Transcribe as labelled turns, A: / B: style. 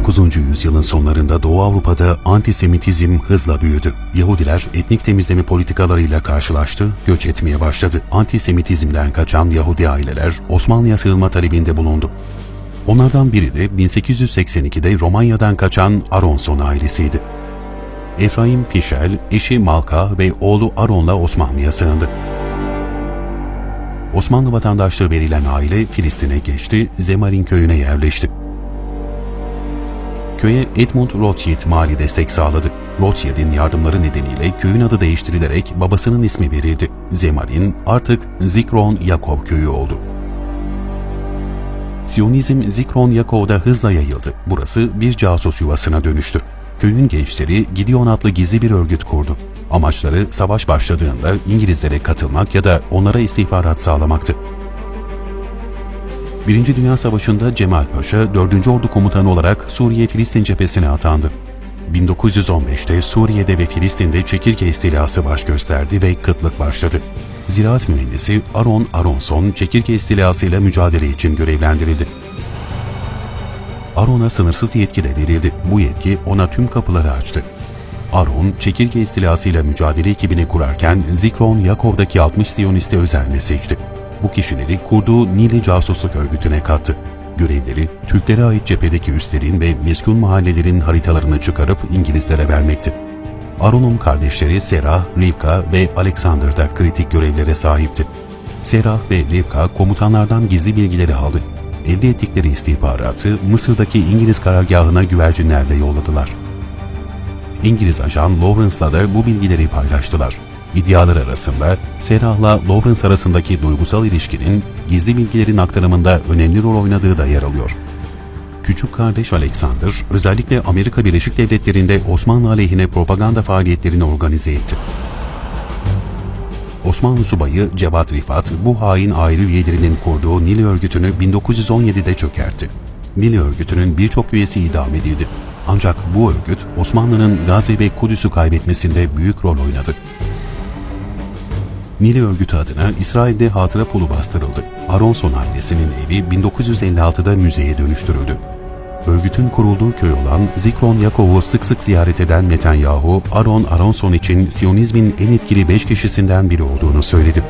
A: 19. yüzyılın sonlarında Doğu Avrupa'da antisemitizm hızla büyüdü. Yahudiler etnik temizleme politikalarıyla karşılaştı, göç etmeye başladı. Antisemitizmden kaçan Yahudi aileler Osmanlı'ya sığınma talebinde bulundu. Onlardan biri de 1882'de Romanya'dan kaçan Aronson ailesiydi. Efraim Fischel, eşi Malka ve oğlu Aron'la Osmanlı'ya sığındı. Osmanlı vatandaşlığı verilen aile Filistin'e geçti, Zemarin köyüne yerleşti. Köye Edmund Rothschild mali destek sağladı. Rothschild'in yardımları nedeniyle köyün adı değiştirilerek babasının ismi verildi. Zemarin artık Zikron Yakov köyü oldu. Siyonizm Zikron Yakov'da hızla yayıldı. Burası bir casus yuvasına dönüştü. Köyün gençleri Gideon adlı gizli bir örgüt kurdu. Amaçları savaş başladığında İngilizlere katılmak ya da onlara istihbarat sağlamaktı. Birinci Dünya Savaşı'nda Cemal Paşa 4. Ordu Komutanı olarak Suriye-Filistin cephesine atandı. 1915'te Suriye'de ve Filistin'de çekirge istilası baş gösterdi ve kıtlık başladı. Ziraat mühendisi Aron Aronson çekirge istilasıyla mücadele için görevlendirildi. Aron'a sınırsız yetki de verildi. Bu yetki ona tüm kapıları açtı. Aron, çekirge istilasıyla mücadele ekibini kurarken Zikron Yakov'daki 60 Siyonist'i özenle seçti. Bu kişileri kurduğu Nili Casusluk Örgütü'ne kattı. Görevleri, Türklere ait cephedeki üslerin ve meskun mahallelerin haritalarını çıkarıp İngilizlere vermekti. Aron'un kardeşleri Serah, Rivka ve Alexander da kritik görevlere sahipti. Serah ve Rivka komutanlardan gizli bilgileri aldı. Elde ettikleri istihbaratı Mısır'daki İngiliz karargahına güvercinlerle yolladılar. İngiliz ajan Lawrence'la da bu bilgileri paylaştılar. İddialar arasında Serah'la Lawrence arasındaki duygusal ilişkinin gizli bilgilerin aktarımında önemli rol oynadığı da yer alıyor. Küçük kardeş Alexander özellikle Amerika Birleşik Devletleri'nde Osmanlı aleyhine propaganda faaliyetlerini organize etti. Osmanlı subayı Cevat Rifat bu hain aile üyelerinin kurduğu Nil örgütünü 1917'de çökertti. Nil örgütünün birçok üyesi idam edildi. Ancak bu örgüt Osmanlı'nın Gazze ve Kudüs'ü kaybetmesinde büyük rol oynadı. Nil örgütü adına İsrail'de hatıra pulu bastırıldı. Aronson ailesinin evi 1956'da müzeye dönüştürüldü. Örgütün kurulduğu köy olan Zikron Yakov'u sık sık ziyaret eden Netanyahu, Aron Aronson için Siyonizmin en etkili beş kişisinden biri olduğunu söyledi.